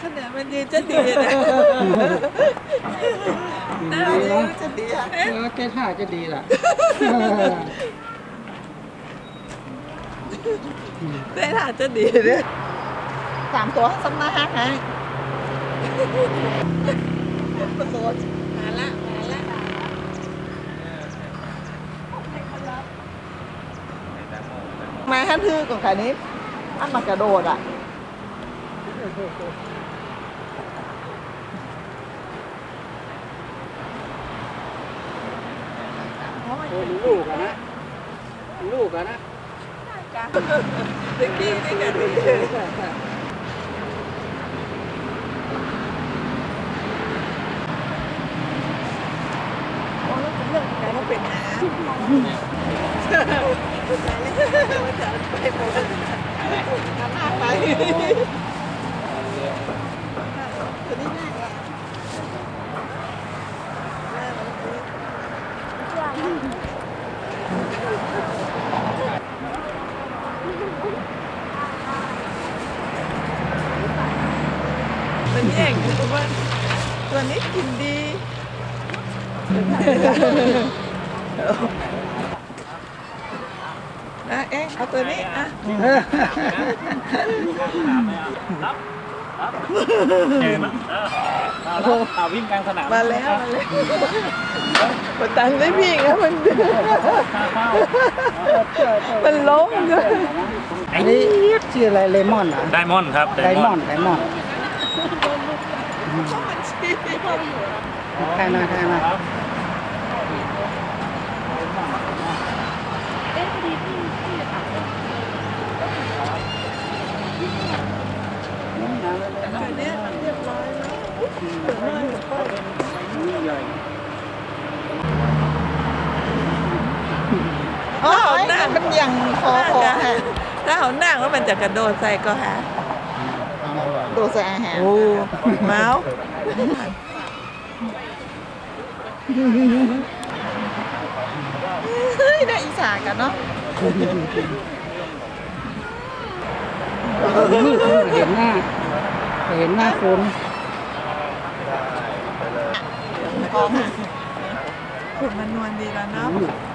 ขนาดมันยืนจะดีนะน่ารักจะดีอะเออแกท่าจะดีล่ะได้ท่าจะดีเนี่ยสามตัวสำนักฮักไงประโดดมาละมาละมาฮั นทือของขายนี้ อันมากระโดดอะลูกอะนะ ลูกอะนะตะกี้นี่กันดีโอ้แล้วเป็นเรื่องของการมาเป็นน้ำ ไปหมดน้ำหน้าไปตัวนี้ง่ายอะมันแย่งตัวมันตัวนี้กินดี นะเอ๊ะเอาตัวนี้อะเอาวิ่งกลางสนามมาแล้วมาแล้วมาตังได้พี่ไงมันมันล้มด้วยอันนี้ชื่ออะไรเลมอนเหรอไดมอนด์ครับไดมอนด์ไดมอนด์ใครมาใครมา ตัวเนี้ยเรียบร้ อ๋อหน้ามันยังคอคอฮะถ้าเอาหน้าว่ามันจะกระโดดใส่ก็ฮะโดดใส่อาหารโอ้เมาส์เฮ้ยได้อีสานกันเนาะเห็นหน้า เห็นหน้าคนกองคุณมันนวลดีแล้วเนาะอืม